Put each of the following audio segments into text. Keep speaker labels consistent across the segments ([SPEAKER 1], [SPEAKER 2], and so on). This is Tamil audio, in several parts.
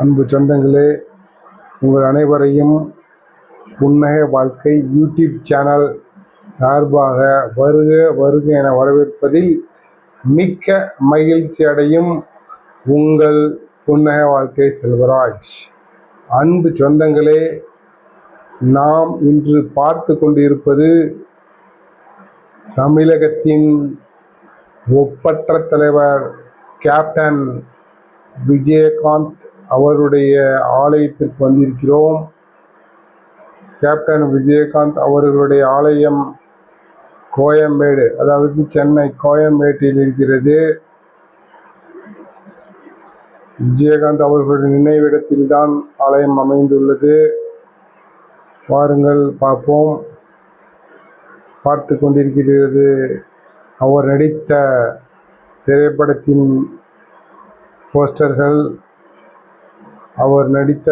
[SPEAKER 1] அன்பு சொந்தங்களே உங்கள் அனைவரையும் புன்னக வாழ்க்கை யூடியூப் சேனல் சார்பாக வருக வருக என வரவேற்பதில் மிக்க மகிழ்ச்சி அடையும் உங்கள் புன்னக வாழ்க்கை செல்வராஜ். அன்பு சொந்தங்களே நாம் இன்று பார்த்து கொண்டிருப்பது தமிழகத்தின் ஒப்பற்ற தலைவர் கேப்டன் விஜயகாந்த் அவருடைய ஆலயத்திற்கு வந்திருக்கிறோம். கேப்டன் விஜயகாந்த் அவர்களுடைய ஆலயம் கோயம்பேடு அதாவது சென்னை கோயம்பேட்டில் இருக்கிறது. விஜயகாந்த் அவர்களுடைய நினைவிடத்தில் தான் ஆலயம் அமைந்துள்ளது. வாருங்கள் பார்ப்போம். பார்த்து கொண்டிருக்கிறது அவர் நடித்த திரைப்படத்தின் போஸ்டர்கள். அவர் நடித்த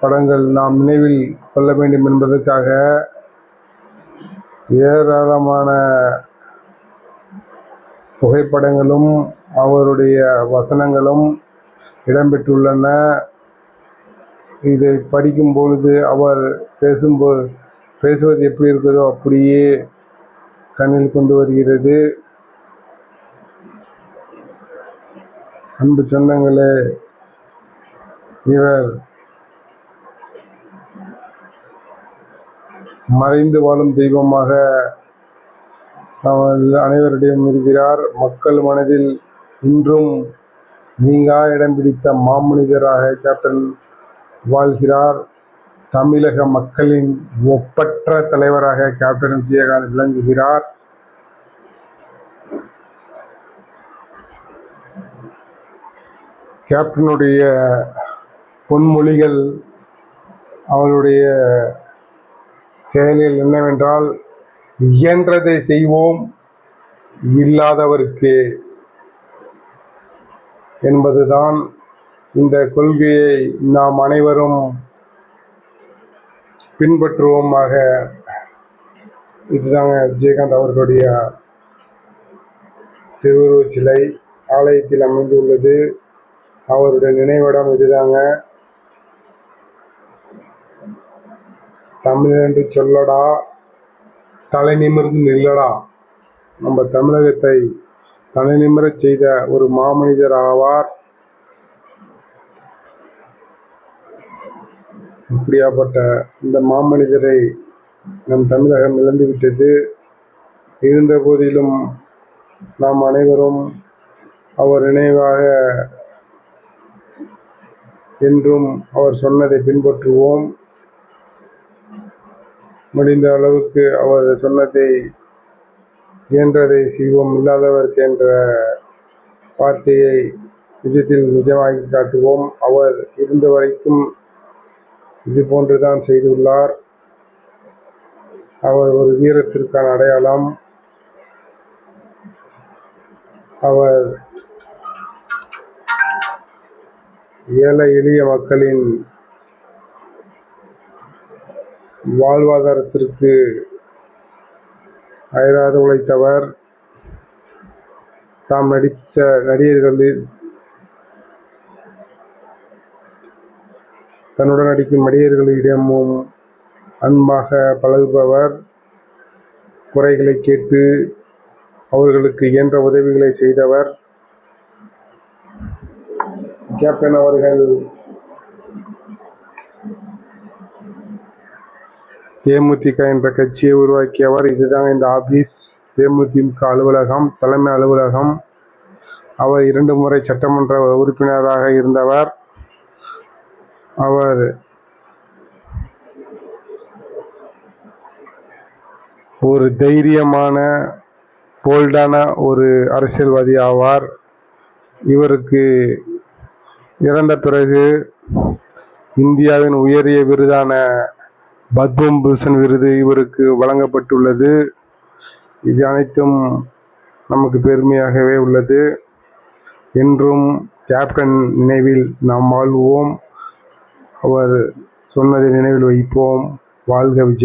[SPEAKER 1] படங்கள் நாம் நினைவில் கொள்ள வேண்டும் என்பதற்காக ஏராளமான புகைப்படங்களும் அவருடைய வசனங்களும் இடம்பெற்றுள்ளன. இதை படிக்கும் பொழுது அவர் பேசும்போது பேசுவது எப்படி இருக்கிறதோ அப்படியே கண்ணில் கொண்டு வருகிறது. அன்பு சொந்தங்களே இவர் மறைந்து வாழும் தெய்வமாக அனைவரிடையும் இருக்கிறார். மக்கள் மனதில் இன்றும் நீங்கா இடம் பிடித்த மாமனிதராக கேப்டன் வாழ்கிறார். தமிழக மக்களின் ஒப்பற்ற தலைவராக கேப்டன் விஜயகாந்த் விளங்குகிறார். கேப்டனுடைய பொன்மொழிகள் அவருடைய செயலில் என்னவென்றால் இயன்றதை செய்வோம் இல்லாதவருக்கு என்பதுதான் இந்த கொள்கையை நாம் அனைவரும் பின்பற்றுவோமாக. இதுதாங்க விஜயகாந்த் அவர்களுடைய திருவுருவச் சிலை ஆலயத்தில் அமைந்துள்ளது. அவருடைய நினைவிடம் இதுதாங்க. தமிழ் என்று சொல்லடா தலை நிமிர்ந்து நில்லடா. நம்ம தமிழகத்தை தலை நிமிரச் செய்த ஒரு மாமனிதர் ஆவார். இப்படியாப்பட்ட இந்த மாமனிதரை நம் தமிழகம் இழந்துவிட்டது இருந்த போதிலும் நாம் அனைவரும் அவர் நினைவாக என்றும் அவர் சொன்னதை பின்பற்றுவோம். முடிந்த அளவுக்கு அவர் சொன்னதை இயன்றதை செய்வோம். இல்லாதவர்க்கு என்ற வார்த்தையை நிஜத்தில் நிஜமாகி காட்டுவோம். அவர் இருந்த வரைக்கும் இது போன்றுதான் செய்துள்ளார். அவர் ஒரு வீரத்திற்கான அடையாளம். அவர் ஏழை எளிய மக்களின் வாழ்வாதாரத்திற்கு அயராது உழைத்தவர். தாம் நடித்த நடிகர்களில் தன்னுடன் நடிக்கும் நடிகர்களிடமும் அன்பாக பழகுபவர். குறைகளை கேட்டு அவர்களுக்கு இயன்ற உதவிகளை செய்தவர். கேப்டன் அவர்கள் தேமுதிக என்ற கட்சியை உருவாக்கியவர் இதுதான் இந்த ஆபீஸ். தேமுதிக அலுவலகம் தலைமை அலுவலகம். அவர் இரண்டு முறை சட்டமன்ற உறுப்பினராக இருந்தவர். அவர் ஒரு தைரியமான போல்டான ஒரு அரசியல்வாதி ஆவார். இவருக்கு இறந்த பிறகு இந்தியாவின் உயரிய விருதான பத்மம் பூஷன் விருது இவருக்கு வழங்கப்பட்டுள்ளது. இது அனைத்தும் நமக்கு பெருமையாகவே உள்ளது. என்றும் கேப்டன் நினைவில் நாம் வாழ்வோம். அவர் சொன்னதை நினைவில் வைப்போம். வாழ்க விஜய்.